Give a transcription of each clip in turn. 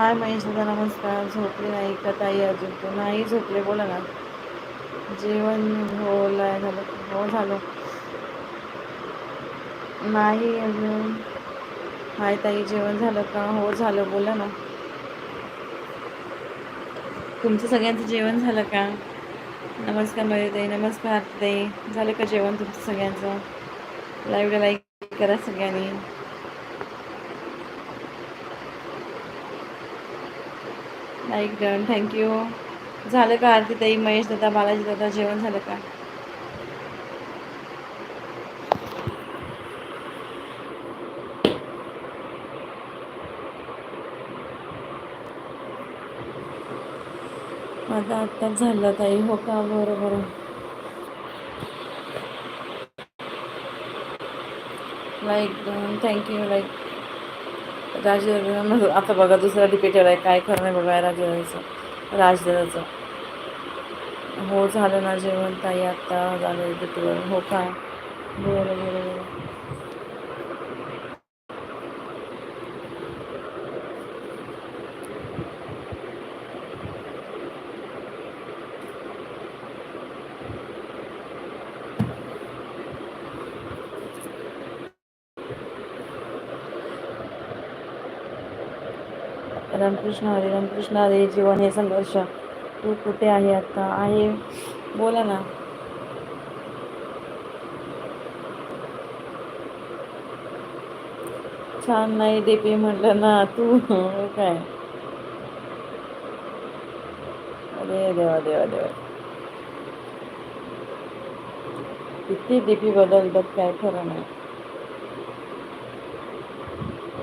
हाय महेश दादा नमस्कार. झोपले नाही का ताई अजून? तू नाही झोपले बोला ना. जेवण होलाय झालं. हो झालं. नाही अजून. हाय ताई जेवण झालं का? हो झालं. बोला ना. तुमचं सगळ्यांचं जेवण झालं का? नमस्कार मयुताई नमस्कार ताई. झालं का जेवण तुमचं सगळ्यांचं? लाईव्हला लाईक करा सगळ्यांनी. लाईक डन थँक्यू झालं का आरती ताई महेश दादा बालाजी दादा जेवण झालं का? आता आत्ताच झालं ताई हो का? बरं बरं. लाईक थँक्यू लाईक राज आता बघा दुसरा डिपेटेड आहे काय खरं नाही बघा राजचं राजदाचं हो झालं ना जेवण ताई आत्ता झालं डिपेटीवर हो का? बरं बरं बरं रामकृष्ण हरे रामकृष्ण हरे जीवन हे संघर्ष. तू कुठे आहे आता? आहे बोला ना. छान नाही डेपी म्हटलं ना तू. हो काय? अरे देवा देवा देवा. किती डीपी बदलतात काय खरं नाही.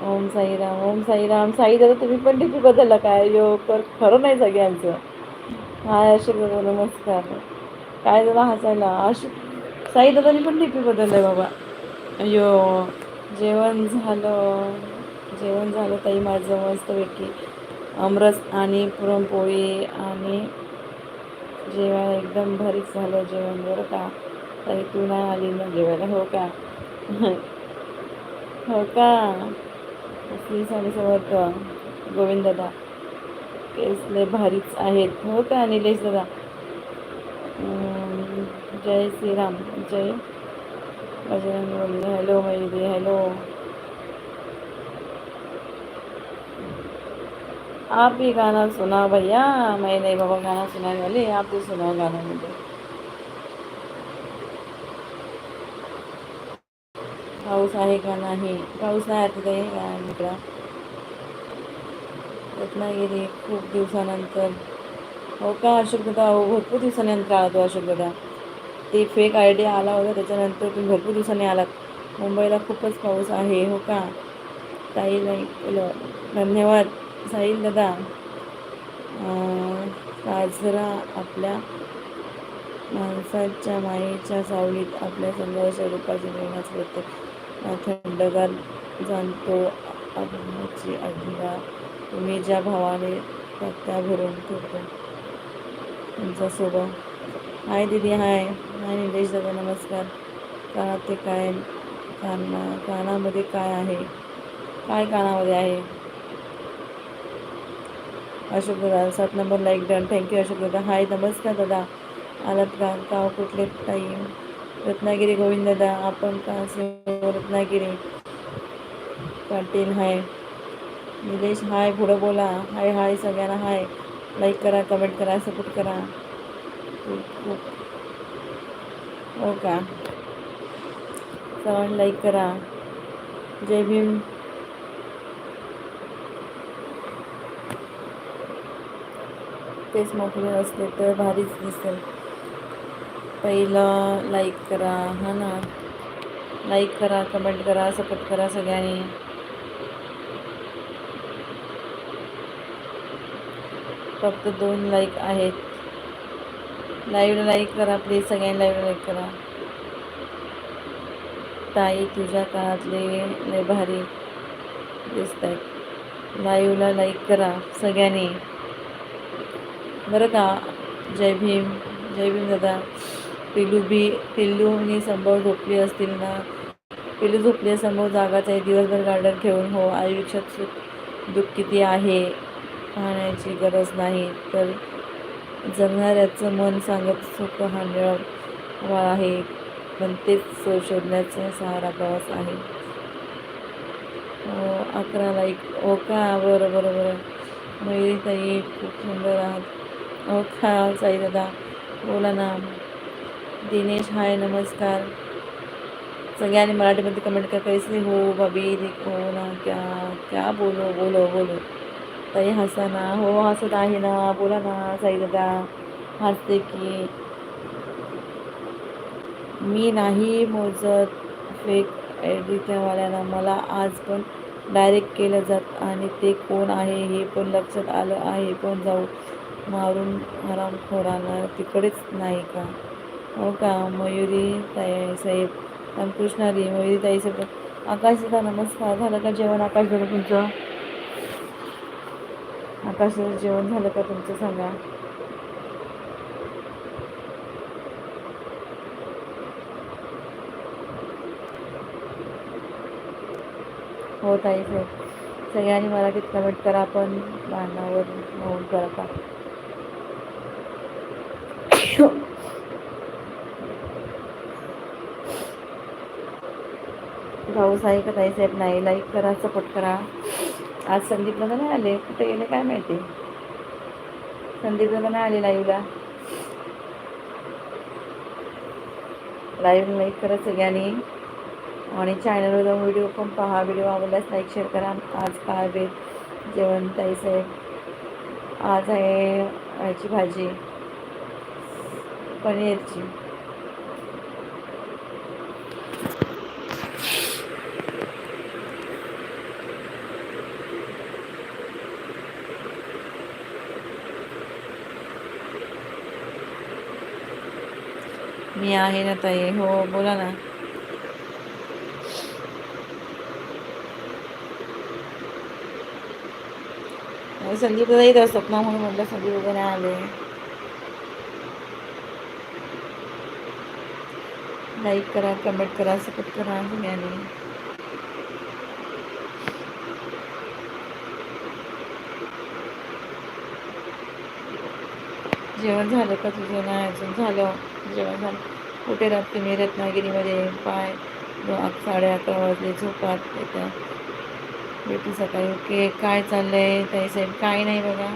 ओम साईराम ओम साईराम. साई दादा तुम्ही पण डीपी बदलला काय यो कर खरं नाही सगळ्यांचं. हाय अशोक दादा नमस्कार. काय दादा हसायला अशोक साई दादानी पण टिपी बदललाय बाबा. अयो जेवण झालं. जेवण झालं ताई माझं मस्तपैकी. अमरस आणि पुरणपोळी आणि जेवण एकदम भरीच झालं जेवण बरं का? ताई तू नाही आली ना जेवायला हो का? हो का? श्री आणि समर्थ गोविंद दादा केसले भारीच आहेत. हो का निलेश दादा? जय श्रीराम. जय. बजरंग बोलले. Hello Mayuri hello. आप ही गाना सुना भैया. मैं नहीं बाबा गाना सुनाने वाली आप ही सुनाओ गाना मुझे. पाऊस आहे का नाही? पाऊस नाही आता काही मित्रा रत्नागिरी खूप दिवसानंतर. हो का अशोक दादा हो भरपूर दिवसानंतर आला तो अशोक दादा ते फेक आय डी आला होता त्याच्यानंतर तुम्ही भरपूर दिवसांनी आलात. मुंबईला खूपच पाऊस आहे हो का? ताई धन्यवाद. साईल दादा. काजरा आपल्या माणसाच्या मायेच्या सावलीत आपल्या संघर्ष रूपाचे प्रेमाच करते थंडगार जाणतो अभिमाची अभिमा तुम्ही ज्या भावाने त्या भरून ठेवतो तुमचा स्वभाव हाय दिदी हाय. हाय निलेश दादा नमस्कार. का ते काय काना कानामध्ये काय आहे? काय कानामध्ये आहे? अशोक दादा सात number like done. Thank you Ashok दादा. हाय नमस्कार दादा. आलात का? गाव कुठले? ताई रत्नागिरी गोविंददा आपण का रत्नागिरी? पाटील हाय. निलेश हाय. पुढं बोला. Hi hi. सगळ्यांना हाय. लाईक करा कमेंट करा सपोर्ट करा. हो का? सगळ्यांनी लाईक करा. जय भीम. तेच मोकळे असले तर भारीच दिसेल. पहिलं लाईक करा हा ना. लाईक करा कमेंट करा सपोर्ट करा सगळ्यांनी. फक्त दोन लाईक आहेत. लाईव्ह लाईक करा प्लीज सगळ्यांनी लाईव्ह लाईक करा. ताई तुझ्या काळातले लय भारी दिसत आहेत लाईव्हला लाईक करा सगळ्यांनी. बरं का? जय भीम. जय भीम दादा. पिलू बी पिल्लूनी संभव झोपली असतील ना? पिलू झोपली समोर जागाच आहे. दिवसभर गार्डन खेळून हो आयुष्यात सुख दुःख किती आहे पाहण्याची गरज नाही. तर जगणाऱ्याचं मन सांगत सुख हा निळा आहे. पण तेच शोधण्याचा सहारा प्रवास आहे. अकराला अकरा लाईक हो का? बरं बरं बरं. मयुरी ताई खूप सुंदर आहात. हो का साई दादा? बोला ना. दिनेश हाय नमस्कार. सगळ्यांनी मराठीमध्ये कमेंट कर. कैसे हो भाभी देखो हो ना क्या क्या बोलो? बोलो बोलो. ताई हसा ना हो हसत आहे ना. बोला ना साई दादा. हसते की. मी नाही मोजत फेक एडिटवाल्यांना मला आज पण डायरेक्ट केलं जात आणि ते कोण आहे हे पण लक्षात आलं आहे. पण जाऊ मारून हरामखोरांना तिकडेच नाही का? हो का? मयुरी ताई साहेब रामकृष्णारी मयुरी ताई साहेब. आकाश नमस्कार. झालं का जेवण? आकाश झालं तुमचं? आकाशचं जेवण झालं का तुमचं? सांगा. हो ताई साहेब. सगळ्यांनी मराठीत कमेंट करा आपण बांधावर नोंद करा का? भाऊस आहे का ताई साहेब नाही लाईक करा सपोर्ट करा. आज संदीप दादा नाही आले. कुठे गेले काय माहिती? संदीप दादा नाही आले लाईव्हला लाईव्ह लाईक करा सगळ्यांनी. आणि चॅनलवर जाऊन व्हिडिओ पण पहा. व्हिडिओ आवडल्यास लाईक शेअर करा. आज काय जेवण ताई साहेब. आज आहे याची भाजी. पनीरची. आहे ना ताई हो बोला ना संदीप दादा येत असतात ना म्हणून म्हटलं संदीप नाही आले लाईक करा कमेंट करा सपोर्ट करा सगळ्यांनी जेवण झालं का तुझं नाही अजून झालं जेवण झालं कुठे राहते? मी रत्नागिरीमध्ये पाय साडे अकरा वाजले झोपात येत्या भेटू सकाळी. ओके काय चाललं आहे ताई साहेब काय नाही बघा.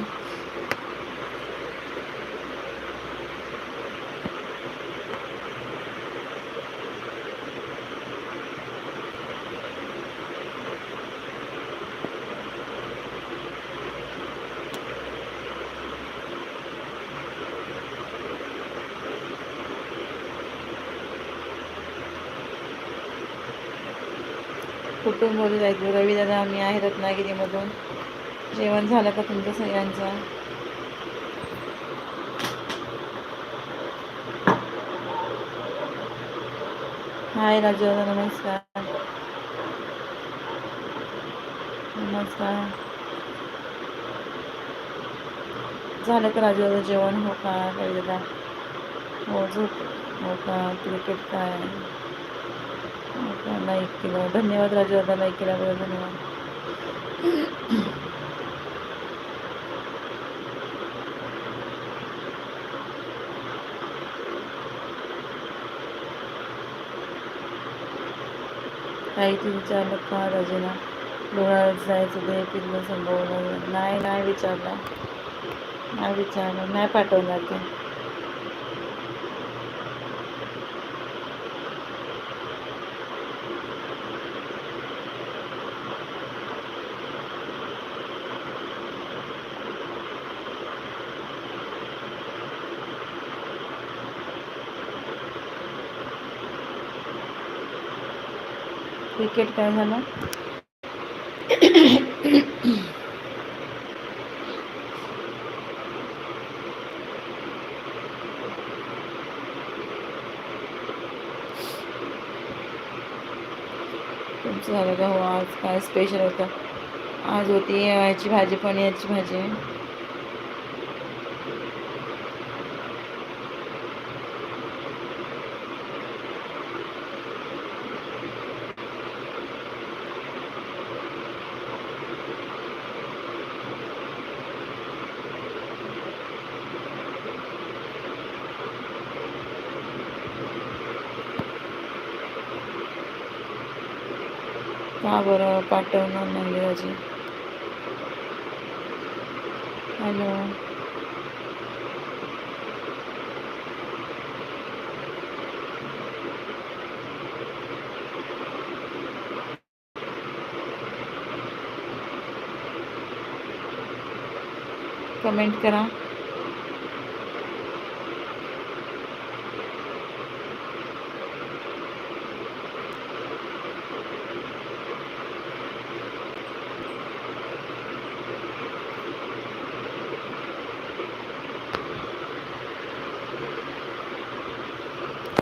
कुठून बोलत आहे रवी दादा आहे रत्नागिरीमधून. जेवण झालं का तुमचं सगळ्यांचं? हाय राजू दादा नमस्कार. नमस्कार. झालं का राजू दादा जेवण? हो का? रवी दादा हो झोप. हो का? क्रिकेट काय? लाईक केलं. धन्यवाद राजू दादा लाईक केल्याबद्दल धन्यवाद. काही विचारलं का रजेना लोणावळ्यात जायचं ते पिल्लं संभवलं नाही नाही विचारलं. नाही विचारलं. नाही पाठवणार ते. क्रिकेट काय झालं झालं का हो आज काय स्पेशल होतं आज होती याची भाजी पनीरची भाजी। का बरं पाठवणार नाही अजून हॅलो? कमेंट करा.